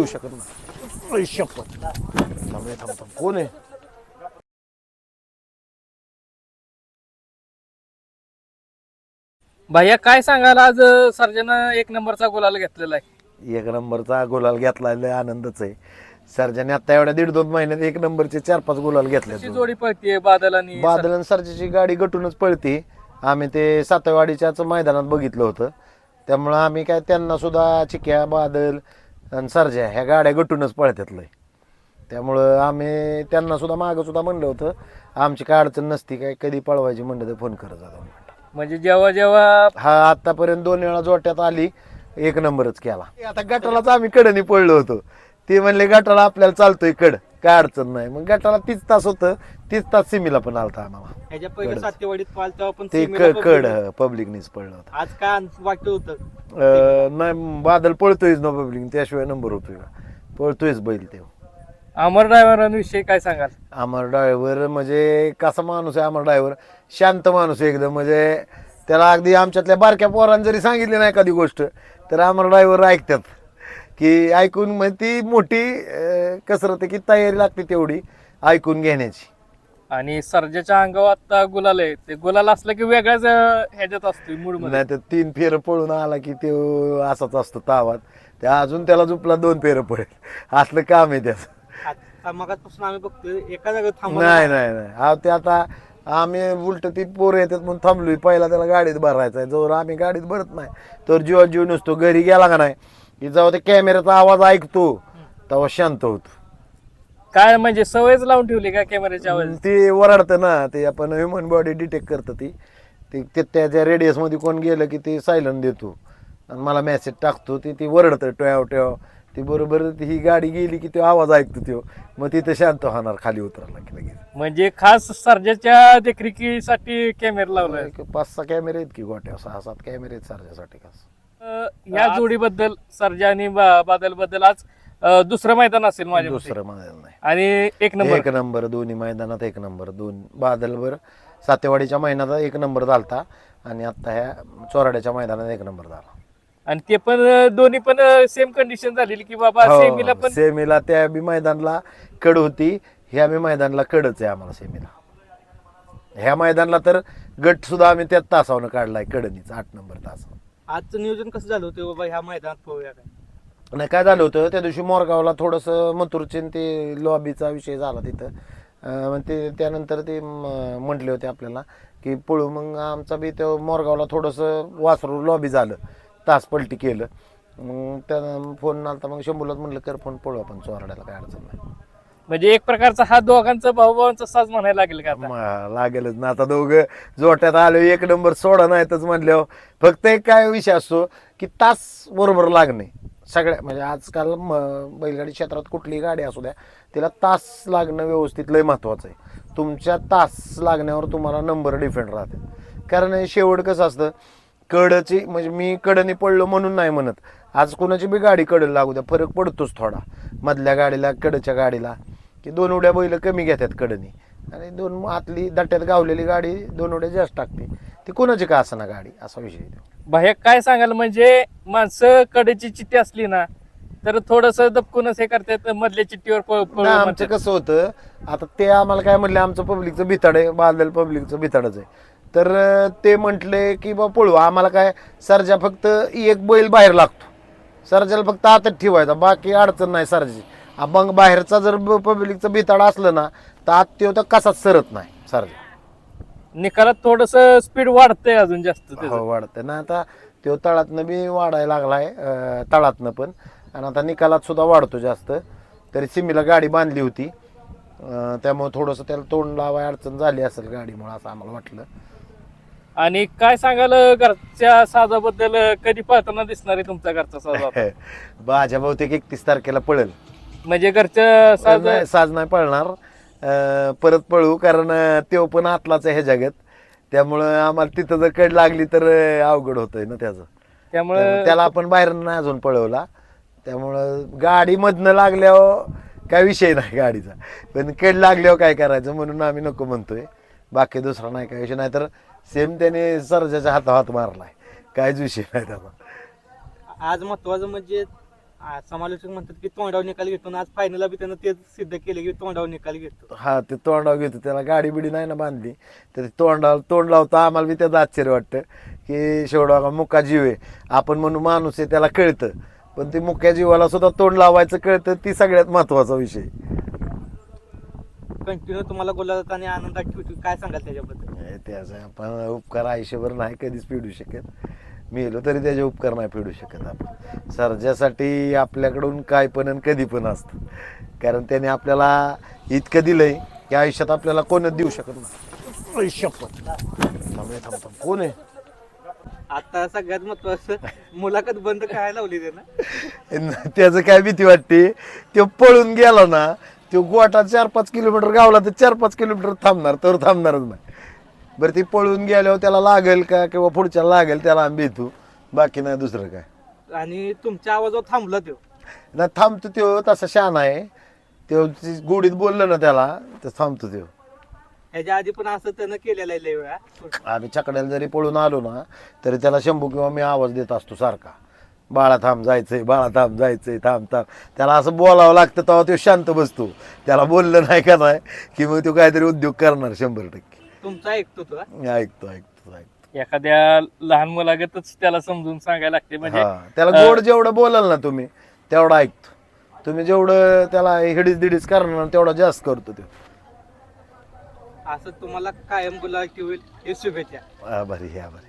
येऊ शकत नाही. आई शपथ थांब रे, थांब थांब. कोण आहे? भैया काय सांगाल आज सर्जन एक नंबरचा गोलाला घेतलेला आहे? एक नंबरचा गुलाल घेतला लय आनंदच आहे. सर्जाने आता एवढ्या दीड दोन महिन्यात एक नंबरचे चार पाच गुलाल घेतले जोडी पळतीये बादल आणि बादल आणि सरजेची गाडी गटूनच पळते. आम्ही ते सातवाडीच्याच मैदानात बघितलं होतं. त्यामुळं आम्ही काय त्यांना सुद्धा चिक्या बादल आणि सरजा ह्या गाड्या गटूनच पळतात लय. त्यामुळं आम्ही त्यांना सुद्धा मागं सुद्धा म्हणलं होतं आमची काय अडचण नसती काय कधी पळवायची म्हणलं तर फोन करत जातो म्हणजे जेव्हा जेव्हा हा आतापर्यंत दोन वेळा जोट्यात आली एक नंबरच केला. आता गटालाच आम्ही कडनी पडलो होतो. ते म्हणले गटाला आपल्याला चालतोय कड. काय अडचण नाही. मग गटाला तीस तास होतं तीस तास सिमीला पण आलता आम्हाला. ह्याच्या पहिले कडच. सातेवाडीत पाल तेव्हा पण ते सीमेला क- कड पकडलं. पब्लिकनीच पडलं होतं. आज काय वाटत होतं? अं, नाही बादल पळतोयच ना पब्लिक त्याशिवाय नंबर होतोय का? पळतोयच बैल ते. अमर ड्रायव्हरांविषयी काय सांगाल? अमर ड्रायव्हर म्हणजे कसा माणूस आहे अमर ड्रायव्हर. शांत माणूस आहे एकदम म्हणजे त्याला अगदी आमच्यातल्या बारक्या पोरांनी जरी सांगितली नाही एखादी गोष्ट तर अमर ड्रायव्हर ऐकतात. की ऐकून म्हणजे ती मोठी अं, कसरत आहे की तयारी लागते तेवढी ऐकून घेण्याची. आणि सर्जाच्या अंगावर आता गुलाल आहे. ते गुलाल असलं की वेगळ्याच ह्याच्यात असतो मूडमध्ये नाही तर तीन फेरं पळून आला की ते असाच असतो तावात. त्या अजून त्याला झुपला दोन फेरं पडेल असलं काम आहे त्याचं. आता मगाचपासून आम्ही बघतोय एका जागेवर थांबून नाही नाही. नाही हा ते आता आम्ही उलट ती पोरं येतात म्हणून थांबलोय. पहिला त्याला गाडीत भरायचा आहे. जोर आम्ही गाडीत भरत नाही. तर जीवा जीव नसतो घरी गेला का नाही की जेव्हा ते कॅमेऱ्याचा आवाज ऐकतो. तेव्हा शांत होतो. काय म्हणजे सवयच लावून ठेवली का कॅमेऱ्याच्या आवाज ते वरडतं ना ते आपण ह्युमन बॉडी डिटेक्ट करतं ती. ते ते त्याच्या रेडियसमध्ये कोण गेलं की ते सायलन देतो. आणि मला मेसेज टाकतो ती ती वरडतं टोयाव टोयाव. ती बरोबर ही गाडी गेली की तो आवाज ऐकतो तो मग तिथं शांत होणार खाली उतरायला की लगेच. म्हणजे खास सर्जाच्या देखरेखीसाठी कॅमेरा लावलाय. एक पाच सहा कॅमेरे आहेत की गोट्या सहा सात कॅमेरे आहेत सारख्यासाठी खास. अं, ह्या जोडीबद्दल सर्जा आणि बादलबद्दल आज अं, दुसरं मैदान असेल माझ्या. दुसरं मैदान नाही. आणि एक नंबर. एक नंबर दोन्ही मैदानात एक नंबर. दोन बादलवर सातेवाडीच्या मैदानात एक नंबर झालता आणि आता ह्या चोराड्याच्या मैदानात एक नंबर झाला. आणि ते पण अं, दोन्ही पण सेम कंडिशन झालेली की बाबा हो, सेमीला पण सेमीला त्या बी मैदानला कड होती ह्या बी मैदानला कडच आहे आम्हाला सेमीला. ह्या मैदानला तर गट सुद्धा आम्ही त्यात तासावनं काढलाय कडनीच आठ नंबर तास. आजचं नियोजन कसं झालं होतं बाबा ह्या मैदानात पळूया काय? नाही काय झालं होतं त्या दिवशी मोरगावला थोडंसं मथुरचे न ते लॉबीचा विषय झाला तिथं. ते त्यानंतर ते म्हटले होते आपल्याला की पळू मग आमचा बी तो मोरगावला थोडंसं वासरू लॉबी झालं तास पलटी केलं. मग त्या फोन आलता मग शंभूलाच म्हटलं कर फोन पळू आपण चोराड्याला काय अडचण नाही. म्हणजे एक प्रकारचा हा दोघांचा भाऊभावांचा साज म्हणायला लागेल का लागेलच ना. आता दोघं जोट्यात आलो एक नंबर सोडा नाहीतच म्हणल्यावर. फक्त एक काय विषय असतो की तास बरोबर लागणे. सगळ्या म्हणजे आजकाल म- बैलगाडी क्षेत्रात कुठलीही गाडी असू द्या तिला तास लागणं व्यवस्थित लय महत्त्वाचं आहे. तुमच्या तास लागण्यावर तुम्हाला नंबर डिफेंड राहते. कारण शेवट कसं असतं कडची म्हणजे मी कडनी पडलो म्हणून नाही म्हणत. आज कोणाची बी गाडी कडल लागू द्या फरक पडतोच थोडा. मधल्या गाडीला कडच्या गाडीला. की दोन उड्या बैल कमी घेतात कडनी. आणि दोन आतली दट्ट्यात गावलेली गाडी दोन उड्या जास्त टाकते. ती कोणाची का असं ना गाडी? असा विषय भैया काय सांगाल? म्हणजे माणसं कडेची चिठ्ठी असली ना तर थोडस दबकूनच हे करतात मधल्या चिठ्ठीवर पळ- नाही, आमचं म्हणतात. कसं होतं आता ते आम्हाला काय म्हणले आमचं पब्लिकचं भिताड आहे बादल पब्लिकचं भिताडच आहे. तर अं, ते म्हटले की बा पळू आम्हाला काय सरजा फक्त एक बैल बाहेर लागतो. सरजाला फक्त आतच ठेवायचा बाकी अडचण नाही सरजी मग बाहेरचा जर पब्लिकचं भिताड असलं ना तर आत ते तर कसाच सरत नाही सरजा. निकालात थोडस स्पीड वाढतंय अजून जास्त त्याचं. हो वाढतं ना आता तो तळातनं बी वाढायला लागलाय अं, तळातनं पण. आणि आता निकालात सुद्धा वाढतो जास्त. तरी सिमीला गाडी बांधली होती. अं, त्यामुळे थोडंसं त्याला तोंड लावाय अडचण झाली असेल गाडीमुळे असं आम्हाला वाटलं. आणि काय सांगाल घरच्या साजाबद्दल कधी पळताना दिसणार आहे तुमचा घरचा साज? माझ्या बहुतेक एकतीस तारखेला पळेल. म्हणजे घरच्या साज नाही, साज नाही पळणार. परत पळू कारण तो पण आतलाच आहे जगात. त्यामुळं आम्हाला तिथं जर कड लागली तर अवघड होतंय ना त्याचं. त्यामुळे त्याला आपण बाहेर नाही अजून पळवला. त्यामुळं गाडी मधनं लागल्यावर काय विषय नाही गाडीचा. पण कड लागल्यावर काय करायचं म्हणून आम्ही नको म्हणतोय. बाकी दुसरा नाही काय विषय नाही. तर सेम त्याने सरजाच्या हाता हात मारलाय. काहीच विषय नाही त्याचा. आज महत्वाचं म्हणजे आ, समालोचक म्हणतात की तोंडावर निकाल घेतो आणि आज फायनलला बी त्यानं तेच सिद्ध केले की तोंडावर निकाल घेतो. हा ते तोंडावर घेतो. त्याला गाडी बिडी नाही ना बांधली तर ते तोंडावर तोंड लावतो आम्हाला बी त्याचं आश्चर्य वाटतं की शेवडा मुका जीव आहे. आपण म्हणून माणूस आहे त्याला कळतं. पण ते मुक्या जीवाला सुद्धा तोंड लावायचं कळतं ती सगळ्यात महत्त्वाचा विषय कंटिन्यू तुम्हाला बोलत आणि आनंदात ठेवतो. काय सांगाल त्याच्याबद्दल? त्याचा आपण उपकार आयुष्यभर नाही कधीच फेडू शकत. मेलो तरी त्याचे उपकार नाही फेडू शकत आपण. सर्जासाठी आपल्याकडून काय पण आणि कधी पण असतं. कारण त्याने आपल्याला इतकं दिलंय की आयुष्यात आपल्याला कोणच देऊ शकत नाही. शपथ थांब थांब कोण आहे? आता सगळ्यात महत्वाचं मुलाखत बंद काय लावली त्यानं. त्याचं काय भीती वाटते? तो पळून गेला ना तो गोटा चार पाच किलोमीटर गावला तर चार पाच किलोमीटर थांबणार तर थांबणारच नाही. बरं ती पळून गेल्यावर त्याला लागेल का किंवा पुढच्याला लागेल त्याला आम्ही भेटू बाकी नाही दुसरं काय? आणि तुमच्या आवाजावर थांबला तो. ना थांबतो त्यो तसा शान आहे. त्यो ती गोडीत बोललं ना त्याला तर थांबतो त्यो ह्याच्या आधी पण असं त्यानं केलेलं आहे लय वेळा. आम्ही चकड्याला जरी पळून आलो ना तरी त्याला शंभू किंवा मी आवाज देत असतो सारखा. बाळा थांब जायचंय बाळा थांब जायचंय थांब थांब. त्याला असं बोलावं लागतं तेव्हा तो शांत बसतो. त्याला बोललं नाही का नाही की मग तो काहीतरी उद्योग करणार शंभर टक्के. तुमचा ऐकतो तो हा? ऐकतो ऐकतो ऐकतो. एखाद्या लहान मुलागतच त्याला समजून सांगायला लागते म्हणजे हा त्याला गोड जेवढं बोलाल ना तुम्ही तेवढं ऐकतो. तुम्ही जेवढं त्याला हिडीस दिडीस करणार तेवढा जास्त करतो तो. असं तुम्हाला कायम गुलाल होईल हे शुभेच्छा. आभारी आभारी